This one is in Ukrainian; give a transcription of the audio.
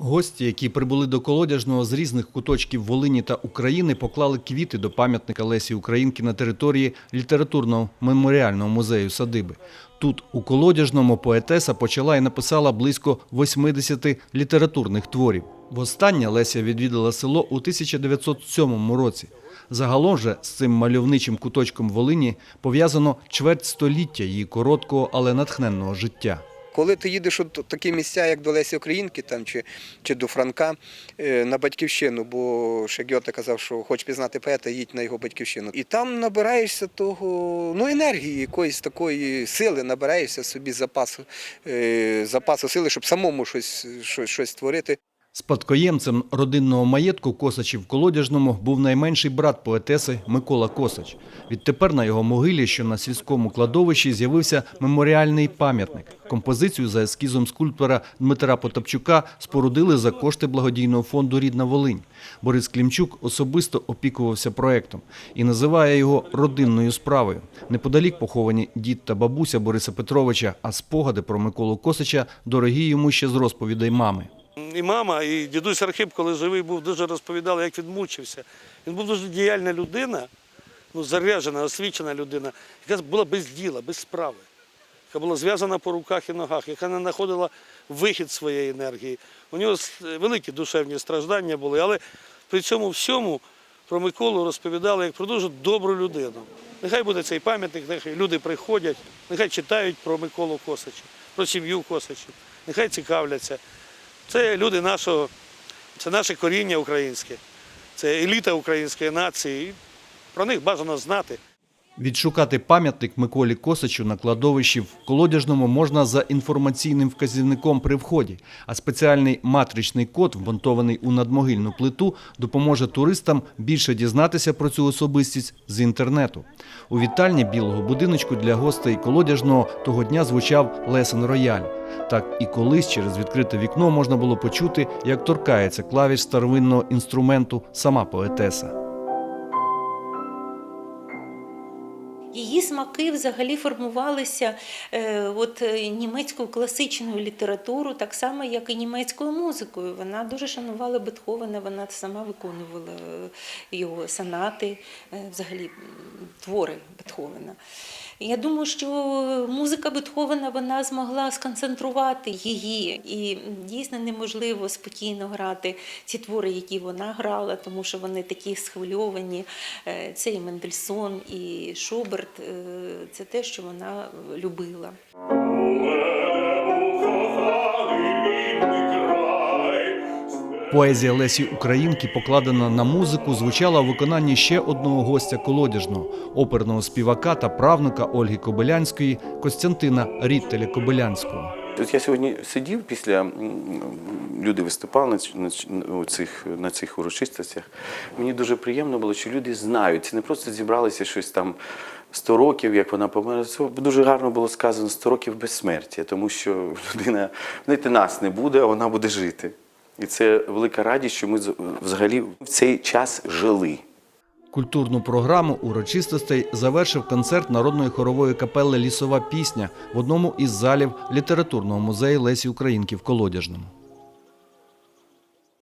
Гості, які прибули до колодяжного з різних куточків Волині та України, поклали квіти до пам'ятника Лесі Українки на території літературного меморіального музею садиби. Тут, у колодяжному, поетеса почала і написала близько 80 літературних творів. Востаннє Леся відвідала село у 1907 році. Загалом же з цим мальовничим куточком Волині пов'язано чверть століття її короткого, але натхненного життя. Коли ти їдеш у такі місця, як до Лесі Українки там, чи, чи до Франка е, на батьківщину, бо ще казав, що хоч пізнати поета, їдь на його батьківщину. І там набираєшся того, ну, енергії, якоїсь такої сили, набираєшся собі запасу, е, запасу сили, щоб самому щось, щось, щось створити. Спадкоємцем родинного маєтку Косачів Колодяжному був найменший брат поетеси Микола Косач. Відтепер на його могилі, що на сільському кладовищі, з'явився меморіальний пам'ятник. Композицію за ескізом скульптора Дмитра Потапчука спорудили за кошти благодійного фонду Рідна Волинь. Борис Клімчук особисто опікувався проектом і називає його родинною справою. Неподалік поховані дід та бабуся Бориса Петровича, а спогади про Миколу Косача дорогі йому ще з розповідей мами. І мама, і дідусь Архип, коли живий був, дуже розповідали, як він мучився. Він був дуже діяльна людина, ну, заряджена, освічена людина, яка була без діла, без справи, яка була зв'язана по руках і ногах, яка не знаходила вихід своєї енергії. У нього великі душевні страждання були, але при цьому всьому про Миколу розповідали як про дуже добру людину. Нехай буде цей пам'ятник, нехай люди приходять, нехай читають про Миколу Косача, про сім'ю Косачів, нехай цікавляться. Це люди нашого, це наше коріння українське, це еліта української нації. Про них бажано знати. Відшукати пам'ятник Миколі Косачу на кладовищі в Колодяжному можна за інформаційним вказівником при вході, а спеціальний матричний код, вмонтований у надмогильну плиту, допоможе туристам більше дізнатися про цю особистість з інтернету. У вітальні білого будиночку для гостей Колодяжного того дня звучав Лесен Рояль. Так і колись через відкрите вікно можна було почути, як торкається клавіш старовинного інструменту сама поетеса. Її смаки взагалі формувалися е, от, е, німецькою класичною літературою, так само, як і німецькою музикою. Вона дуже шанувала Бетховена, вона сама виконувала е, його сонати, е, взагалі твори Бетховена. Я думаю, що музика Бетховена вона змогла сконцентрувати її, і дійсно неможливо спокійно грати ці твори, які вона грала, тому що вони такі схвильовані. Е, Це і Мендельсон, і Шуберт. Е, Це те, що вона любила. Поезія Лесі Українки, покладена на музику, звучала у виконанні ще одного гостя колодяжного оперного співака та правнука Ольги Кобилянської Костянтина Ріттеля Кобилянського. От я сьогодні сидів після люди виступали на, цих, на цих урочистостях. Мені дуже приємно було, що люди знають. Це не просто зібралися щось там 100 років, як вона померла. Це дуже гарно було сказано 100 років безсмертя, тому що людина, знаєте, нас не буде, а вона буде жити. І це велика радість, що ми взагалі в цей час жили. Культурну програму урочистостей завершив концерт народної хорової капели Лісова пісня в одному із залів літературного музею Лесі Українки в Колодяжному.